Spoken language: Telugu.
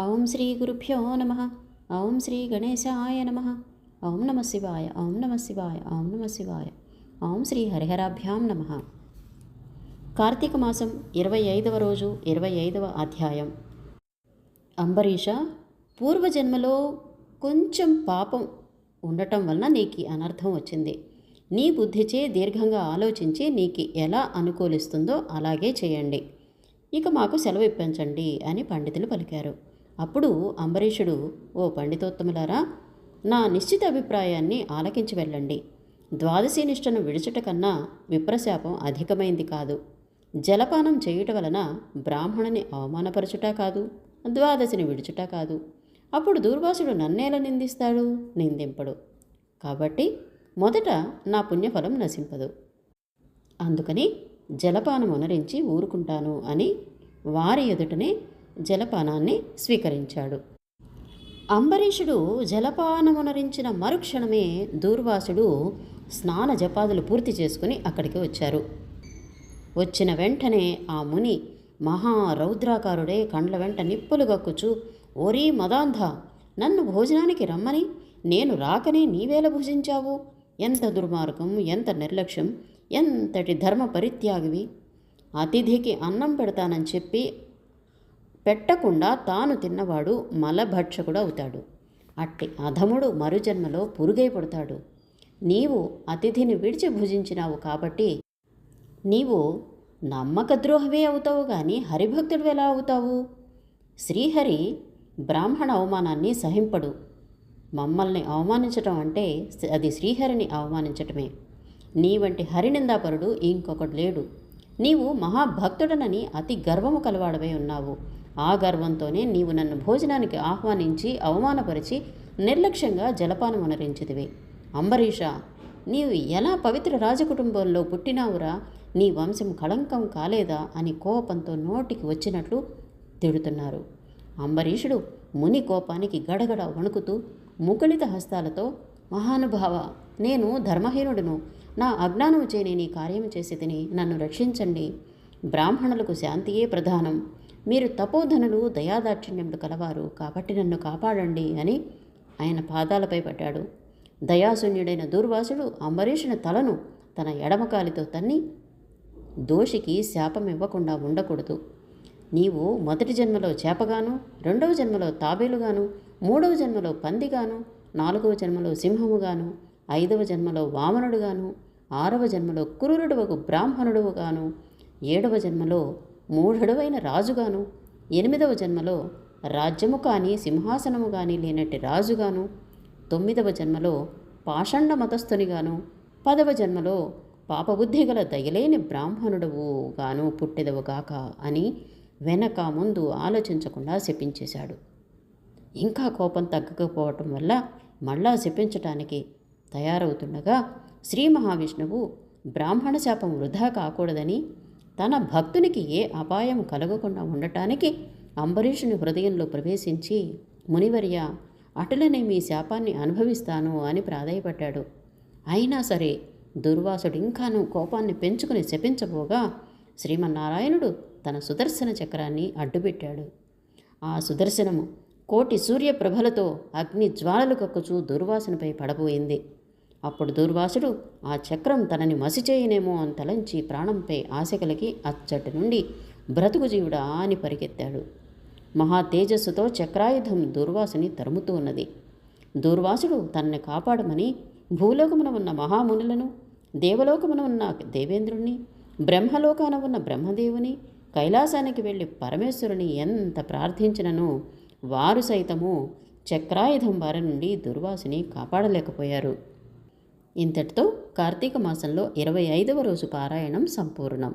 ఓం శ్రీ గురుభ్యో నమ. ఓం శ్రీ గణేశాయ నమ. ఓం నమ శివాయ. ఓం నమ శివాయ. ఓం నమ శివాయ. ఓం శ్రీ హరిహరాభ్యాం నమ. కార్తీక మాసం ఇరవై ఐదవ రోజు ఇరవై ఐదవ అధ్యాయం. అంబరీష పూర్వజన్మలో కొంచెం పాపం ఉండటం వలన నీకు అనర్థం వచ్చింది. నీ బుద్ధిచే దీర్ఘంగా ఆలోచించి నీకు ఎలా అనుకూలిస్తుందో అలాగే చేయండి. ఇక మాకు సెలవు ఇప్పించండి అని పండితులు పలికారు. అప్పుడు అంబరీషుడు ఓ పండితోత్తములారా నా నిశ్చిత అభిప్రాయాన్ని ఆలకించి వెళ్ళండి. ద్వాదశి నిష్టను విడుచుట కన్నా విప్రశాపం అధికమైంది కాదు. జలపానం చేయుట వలన బ్రాహ్మణుని అవమానపరచుట కాదు ద్వాదశిని విడుచుట కాదు. అప్పుడు దూర్వాసుడు నన్నేలా నిందిస్తాడు? నిందింపడు. కాబట్టి మొదట నా పుణ్యఫలం నశింపదు. అందుకని జలపానం ఉనరించి ఊరుకుంటాను అని వారి ఎదుటనే జలపానాన్ని స్వీకరించాడు. అంబరీషుడు జలపానమునరించిన మరుక్షణమే దూర్వాసుడు స్నాన జపాదులు పూర్తి చేసుకుని అక్కడికి వచ్చారు. వచ్చిన వెంటనే ఆ ముని మహారౌద్రాకారుడే కండ్ల వెంట నిప్పులు గక్కుచు ఓరీ మదాంధ నన్ను భోజనానికి రమ్మని? నేను రాకనే నీవేల భుజించావు? ఎంత దుర్మార్గం ఎంత నిర్లక్ష్యం ఎంతటి ధర్మ పరిత్యాగివి అతిథికి అన్నం పెడతానని చెప్పి పెట్టకుండా తాను తిన్నవాడు మలభక్షకుడు అవుతాడు. అట్టి అధముడు మరుజన్మలో పురుగై పుడతాడు. నీవు అతిథిని విడిచి భుజించినావు కాబట్టి నీవు నమ్మకద్రోహవే అవుతావు కానీ హరిభక్తుడు ఎలా అవుతావు? శ్రీహరి బ్రాహ్మణ అవమానాన్ని సహింపడు. మమ్మల్ని అవమానించటం అంటే అది శ్రీహరిని అవమానించటమే. నీ వంటి హరినిందాపరుడు ఇంకొకడు లేడు. నీవు మహాభక్తుడనని అతి గర్వము కలవాడవై ఉన్నావు. ఆ గర్వంతోనే నీవు నన్ను భోజనానికి ఆహ్వానించి అవమానపరిచి నిర్లక్ష్యంగా జలపానం అనరించితివి అంబరీష నీవు ఎలా పవిత్ర రాజకుటుంబంలో పుట్టినావురా? నీ వంశం కళంకం కాలేదా? అని కోపంతో నోటికి వచ్చినట్లు తిడుతున్నారు. అంబరీషుడు ముని కోపానికి గడగడ వణుకుతూ ముకుళిత హస్తాలతో మహానుభావ నేను ధర్మహీనుడును. నా అజ్ఞానము చే నేను ఈ కార్యం చేసి తిని నన్ను రక్షించండి. బ్రాహ్మణులకు శాంతియే ప్రధానం. మీరు తపోధనులు దయాదాక్షిణ్యములు కలవారు. కాబట్టి నన్ను కాపాడండి అని ఆయన పాదాలపై పడ్డాడు దయాశూన్యుడైన దూర్వాసుడు అంబరీషుని తలను తన ఎడమకాలితో తన్ని దోషికి శాపం ఇవ్వకుండా ఉండకూడదు. నీవు మొదటి జన్మలో చేపగాను రెండవ జన్మలో తాబేలుగాను మూడవ జన్మలో పందిగాను నాలుగవ జన్మలో సింహముగాను ఐదవ జన్మలో వామనుడుగాను ఆరవ జన్మలో క్రూరుడువకు బ్రాహ్మణుడుగాను ఏడవ జన్మలో మూఢుడవైన రాజుగాను ఎనిమిదవ జన్మలో రాజ్యము కానీ సింహాసనము కానీ లేనట్టి రాజుగాను తొమ్మిదవ జన్మలో పాషండ మతస్థునిగాను పదవ జన్మలో పాపబుద్ధి గల దయలేని బ్రాహ్మణుడవు గాను పుట్టెదవుగాక అని వెనక ముందు ఆలోచించకుండా శపించేశాడు. ఇంకా కోపం తగ్గకపోవటం వల్ల మళ్ళా శపించటానికి తయారవుతుండగా శ్రీ మహావిష్ణువు బ్రాహ్మణ శాపం వృధా కాకూడదని తన భక్తునికి ఏ అపాయం కలగకుండా ఉండటానికి అంబరీషుని హృదయంలో ప్రవేశించి మునివర్య అటులనే మీ శాపాన్ని అనుభవిస్తాను అని ప్రాధాయపడ్డాడు. అయినా సరే దుర్వాసుడు ఇంకాను కోపాన్ని పెంచుకుని శపించబోగా శ్రీమన్నారాయణుడు తన సుదర్శన చక్రాన్ని అడ్డుపెట్టాడు. ఆ సుదర్శనము కోటి సూర్యప్రభలతో అగ్ని జ్వాలలు కక్కుచూ దుర్వాసనపై పడబోయింది. అప్పుడు దుర్వాసుడు ఆ చక్రం తనని మసిచేయనేమో అని తలంచి ప్రాణంపై ఆశ కలిగి అచ్చటి నుండి బ్రతుకు జీవుడా అని పరిగెత్తాడు. మహా తేజస్సుతో చక్రాయుధం దుర్వాసుని తరుముతూ ఉన్నది. దుర్వాసుడు తనని కాపాడమని భూలోకమున ఉన్న మహామునులను దేవలోకమున ఉన్న దేవేంద్రుణ్ణి బ్రహ్మలోకాన ఉన్న బ్రహ్మదేవుని కైలాసానికి వెళ్ళి పరమేశ్వరుని ఎంత ప్రార్థించినను వారు సైతము చక్రాయుధం వారి నుండి దుర్వాసుని కాపాడలేకపోయారు. ఇంతటితో కార్తీక మాసంలో ఇరవై ఐదవ రోజు పారాయణం సంపూర్ణం.